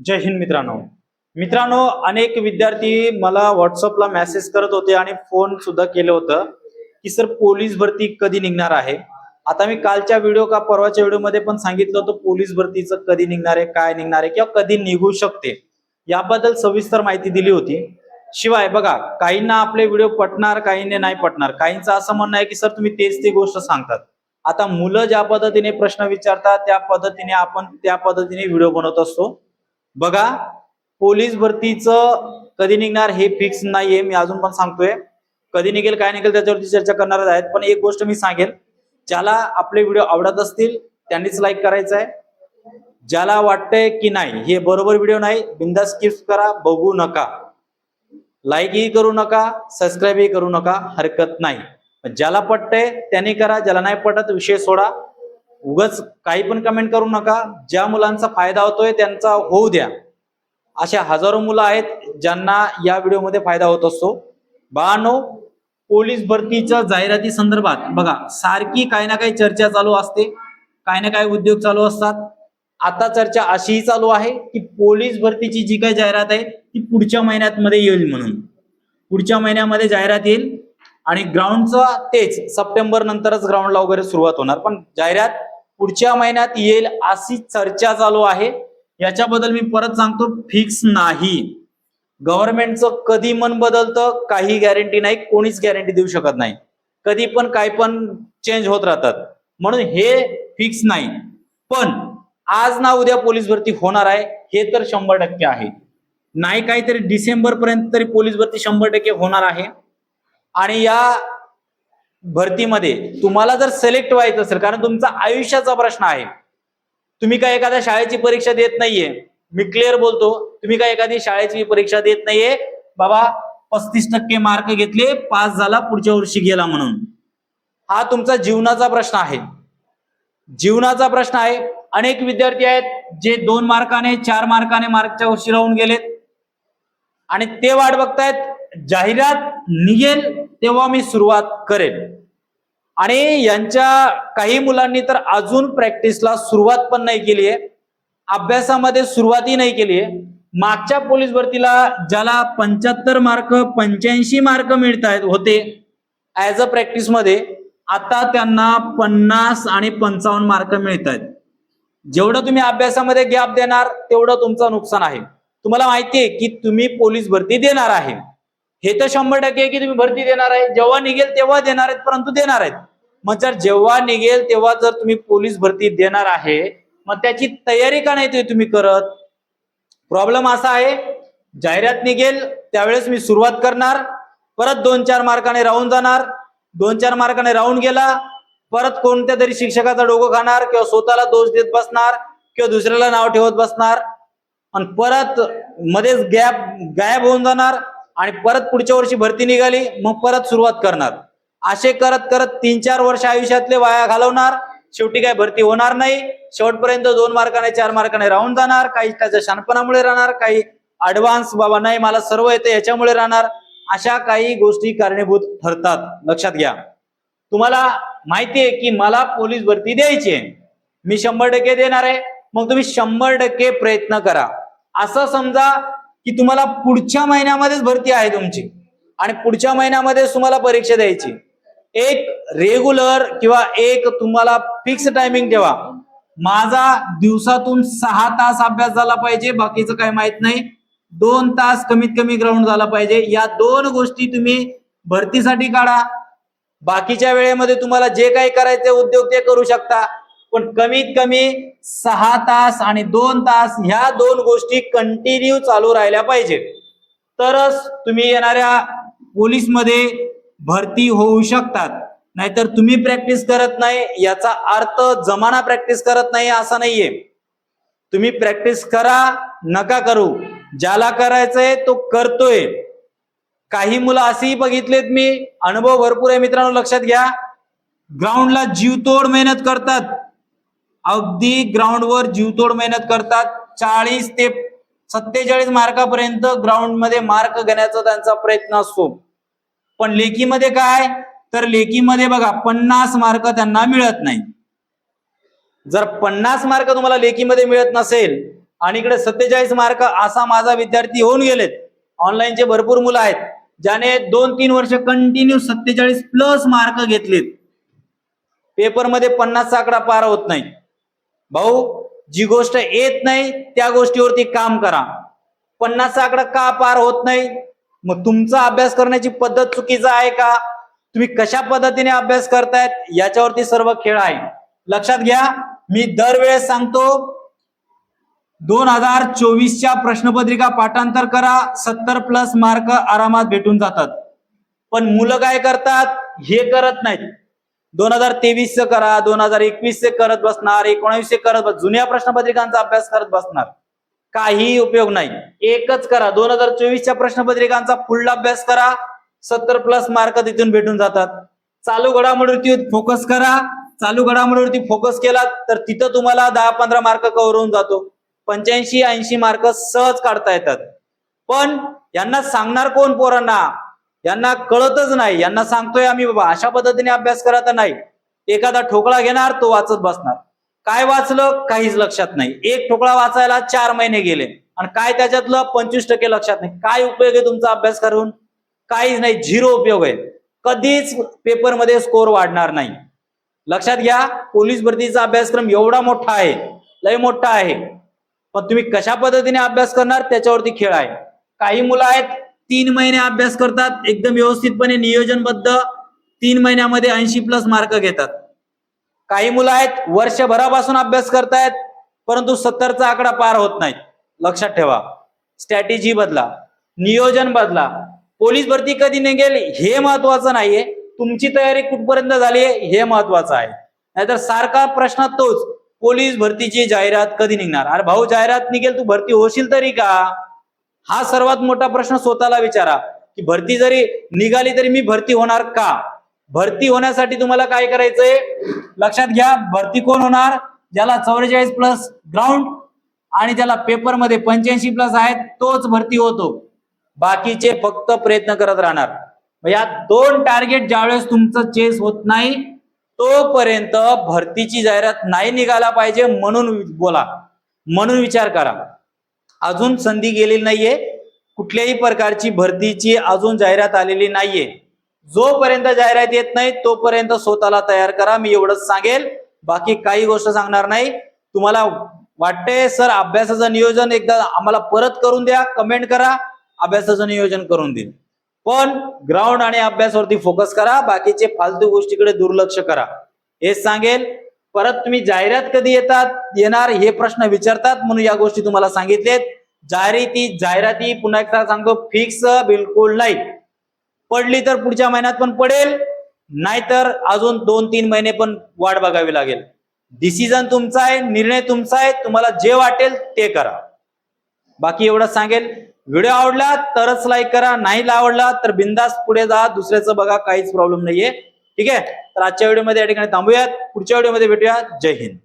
जय हिंद मित्रांनो. मित्रांनो अनेक विद्यार्थी मला व्हॉट्सअपला मेसेज करत होते आणि फोन सुद्धा केलं होतं की सर पोलीस भरती कधी निघणार आहे? आता मी कालच्या व्हिडिओ का परवाच्या व्हिडिओमध्ये पण सांगितलं होतं पोलीस भरतीचं कधी निघणार आहे काय निघणार आहे किंवा कधी निघू शकते? याबद्दल सविस्तर माहिती दिली होती. शिवाय बघा काहींना आपले व्हिडिओ पटणार काहींना नाही पटणार. काहींचं असं म्हणणं आहे की सर तुम्ही तेच ती गोष्ट सांगतात. आता मुलं ज्या पद्धतीने प्रश्न विचारतात त्या पद्धतीने आपण त्या पद्धतीने व्हिडिओ बनवत असतो. बघा पोलीस भरतीचं कधी निघणार हे फिक्स नाहीये मी अजून पण सांगतोय. कधी निघेल काय निघेल त्याच्यावरती चर्चा करणारच आहेत. पण एक गोष्ट मी सांगेल ज्याला आपले व्हिडिओ आवडत असतील त्यांनीच लाईक करायचं आहे ज्याला वाटतंय की नाही हे बरोबर व्हिडिओ नाही बिंदा स्किप्स करा बघू नका. लाईकही करू नका सबस्क्राईबही करू नका हरकत नाही. ज्याला पटतंय त्यांनी करा ज्याला नाही पटत विषय सोडा. उगच काही पण कमेंट करू नका. ज्या मुलांचा फायदा होतोय त्यांचा होऊ द्या. अशा हजारो मुलं आहेत ज्यांना या व्हिडिओमध्ये फायदा होत असतो. बाळांनो पोलीस भरतीच्या जाहिराती संदर्भात बघा सारखी काही ना काही चर्चा चालू असते. काही ना काही उद्योग चालू असतात. आता चर्चा अशीही चालू आहे की पोलीस भरतीची जी काही जाहिरात आहे ती पुढच्या महिन्यात मध्ये येईल म्हणून. पुढच्या महिन्यामध्ये जाहिरात येईल. आणि ग्राउंडचं तेच सप्टेंबर नंतरच ग्राउंडला वगैरे सुरुवात होणार. पण जाहिरात पुढच्या महिन्यात येईल अशी चर्चा चालू आहे. याच्याबद्दल मी परत सांगतो फिक्स नाही. गव्हर्नमेंटचं कधी मन बदलतं काही गॅरंटी नाही कोणीच गॅरंटी देऊ शकत नाही. कधी पण काय पण चेंज होत राहतात. म्हणून हे फिक्स नाही. पण आज ना उद्या पोलीस भरती होणार आहे हे तर शंभर टक्के आहे. नाही काहीतरी डिसेंबर पर्यंत तरी पोलीस भरती शंभर टक्के होणार आहे. आणि या भरतीमध्ये. तुम्हाला जर सिलेक्ट व्हायचं असेल कारण तुमचा आयुष्याचा प्रश्न आहे. तुम्ही काय एखाद्या शाळेची परीक्षा देत नाहीये. मी क्लिअर बोलतो. तुम्ही काय एखादी शाळेची परीक्षा देत नाहीये. बाबा पस्तीस टक्के मार्क घेतले पास झाला पुढच्या वर्षी गेला म्हणून. हा तुमचा जीवनाचा प्रश्न आहे. जीवनाचा प्रश्न आहे. अनेक विद्यार्थी आहेत जे दोन मार्काने चार मार्काने मार्कच्या वर्षी राहून गेलेत. आणि ते वाट बघतायत जाहिरात निघेल तेव्हा मी सुरुवात करेन. आणि यांच्या काही मुलांनी तर अजून प्रॅक्टिसला सुरुवात पण नाही केली आहे अभ्यासामध्ये सुरुवातही नाही केली आहे मागच्या पोलीस भरतीला ज्याला पंच्याहत्तर मार्क पंच्याऐंशी मार्क मिळत आहेत होते ऍज अ प्रॅक्टिसमध्ये आता त्यांना पन्नास आणि पंचावन्न मार्क मिळत आहेत जेवढं तुम्ही अभ्यासामध्ये गॅप देणार तेवढं तुमचं नुकसान आहे. तुम्हाला माहिती आहे की तुम्ही पोलीस भरती देणार आहे. हे तर शंभर टक्के आहे की तुम्ही भरती देणार आहे. जेव्हा निघेल तेव्हा देणार आहेत परंतु देणार आहेत. मग जर जेव्हा निघेल तेव्हा जर तुम्ही पोलीस भरती देणार आहे मग त्याची तयारी का नाही ते तुम्ही करत? प्रॉब्लेम असा आहे जाहिरात निघेल त्यावेळेस मी सुरुवात करणार परत दोन चार मार्काने राहून जाणार दोन चार मार्काने राहून गेला परत कोणत्या तरी शिक्षकाचा डोकं खाणार किंवा स्वतःला दोष देत बसणार किंवा दुसऱ्याला नाव ठेवत बसणार आणि परत मध्येच गॅप गायब होऊन जाणार आणि परत पुढच्या वर्षी भरती निघाली मग परत सुरुवात करणार. असे करत करत तीन चार वर्ष आयुष्यातले वाया घालवणार शेवटी काय भरती होणार नाही. शेवटपर्यंत दोन मार्काने चार मार्काने राहून जाणार काही त्याच्या शानपणामुळे राहणार काही ऍडव्हान्स बाबा नाही मला सर्व येते याच्यामुळे राहणार. अशा काही गोष्टी कारणीभूत ठरतात. लक्षात घ्या. तुम्हाला माहिती आहे की मला पोलीस भरती द्यायची आहे. मी शंभर टक्के देणार आहे. मग तुम्ही शंभर टक्के प्रयत्न करा. असं समजा की तुम्हाला पुढच्या महिन्यामध्येच भरती आहे तुमची. आणि पुढच्या महिन्यामध्येच तुम्हाला परीक्षा द्यायची. एक रेग्युलर किंवा एक तुम्हाला फिक्स टायमिंग ठेवा. माझा दिवसातून सहा तास अभ्यास झाला पाहिजे बाकीचं काही माहीत नाही. दोन तास कमीत कमी ग्राउंड झाला पाहिजे. या दोन गोष्टी तुम्ही भरतीसाठी काढा. बाकीच्या वेळेमध्ये तुम्हाला जे काही करायचे उद्योग ते करू शकता. पण कमीत कमी सहा तास आणि दोन तास ह्या दोन गोष्टी कंटिन्यू चालू राहिल्या पाहिजे तरच तुम्ही येणाऱ्या पोलीसमध्ये भरती होऊ शकतात. नाहीतर तुम्ही प्रॅक्टिस करत नाही याचा अर्थ जमाना प्रॅक्टिस करत नाही असा नाहीये. तुम्ही प्रॅक्टिस करा नका करू. ज्याला करायचंय तो करतोय. काही मुलं असेही बघितलेत मी. अनुभव भरपूर आहे मित्रांनो लक्षात घ्या. ग्राउंडला जीवतोड मेहनत करतात. अगदी ग्राउंडवर जीवतोड मेहनत करतात. चाळीस ते सत्तेचाळीस मार्कापर्यंत ग्राउंडमध्ये मार्क घेण्याचा त्यांचा प्रयत्न असतो. पण लेखीमध्ये काय? तर लेखीमध्ये बघा पन्नास मार्क त्यांना मिळत नाही. जर पन्नास मार्क तुम्हाला लेखीमध्ये मिळत नसेल आणि इकडे सत्तेचाळीस मार्क असा माझा विद्यार्थी होऊन गेलेत. ऑनलाईनचे भरपूर मुलं आहेत ज्याने दोन तीन वर्ष कंटिन्यू सत्तेचाळीस प्लस मार्क घेतलेत. पेपरमध्ये पन्नासचा आकडा पार होत नाही. भाऊ जी गोष्ट येत नाही त्या गोष्टीवरती काम करा. पन्नासचा आकडा का पार होत नाही? मग तुमचा अभ्यास करण्याची पद्धत चुकीचा आहे का? तुम्ही कशा पद्धतीने अभ्यास करतायत? याच्यावरती सर्व खेळ आहे. लक्षात घ्या मी दरवेळेस सांगतो दोन हजार चोवीसच्या प्रश्नपत्रिका पाठांतर करा सत्तर प्लस मार्क आरामात भेटून जातात. पण मुलं काय करतात? हे करत नाहीत. दोन हजार तेवीस करा दोन हजार एकवीसचे करत बसणार एकोणावीस करत बस जुन्या प्रश्नपत्रिकांचा अभ्यास करत बसणार. काही उपयोग नाही. एकच करा. दोन हजार चोवीसच्या प्रश्नपत्रिकांचा फुल अभ्यास करा. सत्तर प्लस मार्क तिथून भेटून जातात. चालू घडामोडीवरती फोकस करा. चालू घडामोडीवरती फोकस केला तर तिथं तुम्हाला दहा पंधरा मार्क कव्हर होऊन जातो. पंच्याऐंशी ऐंशी मार्क सहज काढता येतात. पण यांना सांगणार कोण पोरांना? यांना कळतच नाही. यांना सांगतोय आम्ही बाबा अशा पद्धतीने अभ्यास करा तर नाही. एखादा ठोकळा घेणार तो वाचत बसणार. काय वाचलं? काहीच लक्षात नाही. एक ठोकळा वाचायला चार महिने गेले. आणि काय त्याच्यातलं? पंचवीस टक्के लक्षात नाही. काय उपयोग आहे तुमचा अभ्यास करून? काहीच नाही. झिरो उपयोग आहे. कधीच पेपरमध्ये स्कोर वाढणार नाही. लक्षात घ्या पोलीस भरतीचा अभ्यासक्रम एवढा मोठा आहे. लय मोठा आहे. पण तुम्ही कशा पद्धतीने अभ्यास करणार? त्याच्यावरती खेळ आहे. काही मुलं आहेत तीन महिने अभ्यास करतात एकदम व्यवस्थितपणे नियोजनबद्ध तीन महिन्यामध्ये ऐंशी प्लस मार्क घेतात. काही मुलं आहेत वर्षभरापासून अभ्यास करतायत परंतु सत्तरचा आकडा पार होत नाही लक्षात ठेवा. स्ट्रॅटेजी बदला. नियोजन बदला. पोलीस भरती कधी निघेल हे महत्वाचं नाहीये. तुमची तयारी कुठपर्यंत झाली आहे हे महत्वाचं आहे. नाहीतर सारखा प्रश्न तोच. पोलीस भरतीची जाहिरात कधी निघणार? अरे भाऊ जाहिरात निघेल तू भरती होशील तरी का? हा सर्वात मोठा प्रश्न स्वतःला विचारा की भरती जरी निघाली तरी मी भरती होणार का? भरती होण्यासाठी तुम्हाला काय करायचंय? लक्षात घ्या भरती कोण होणार? ज्याला चौवेचाळीस प्लस ग्राउंड आणि ज्याला पेपरमध्ये पंच्याऐंशी प्लस आहेत तोच भरती होतो. बाकीचे फक्त प्रयत्न करत राहणार. मग या दोन टार्गेट ज्यावेळेस तुमचं चेस होत नाही तोपर्यंत भरतीची जाहिरात नाही निघाला पाहिजे म्हणून बोला. म्हणून विचार करा. अजून संधी गेलेली नाहीये. कुठल्याही प्रकारची भरतीची अजून जाहिरात आलेली नाहीये. जोपर्यंत जाहिरात येत नाही तोपर्यंत स्वतःला तयार करा. मी एवढंच सांगेल. बाकी काही गोष्ट सांगणार नाही. तुम्हाला वाटते सर अभ्यासाचं नियोजन एकदा आम्हाला परत करून द्या. कमेंट करा. अभ्यासाचं नियोजन करून देईल पण ग्राउंड आणि अभ्यासावरती फोकस करा. बाकीचे फालतू गोष्टीकडे दुर्लक्ष करा. हेच सांगेल. परत तुम्ही जाहिरात कधी येतात? येणार हे प्रश्न विचारतात म्हणून या गोष्टी तुम्हाला सांगितलेत. जाहिराती जाहिराती पुन्हा एकदा सांगतो फिक्स बिलकुल नाही. पडली तर पुढच्या महिन्यात पण पडेल नाहीतर अजून दोन तीन महिने पण वाट बघावी लागेल. डिसिजन तुमचा आहे निर्णय तुमचा आहे तुम्हाला जे वाटेल ते करा. बाकी एवढं सांगेल. व्हिडिओ आवडला तरच लाईक करा नाही आवडला तर बिंदास पुढे जा दुसऱ्याचं बघा काहीच प्रॉब्लेम नाहीये. ठीक आहे? तर आजच्या व्हिडिओमध्ये या ठिकाणी थांबूयात. पुढच्या व्हिडिओमध्ये भेटूया. जय हिंद.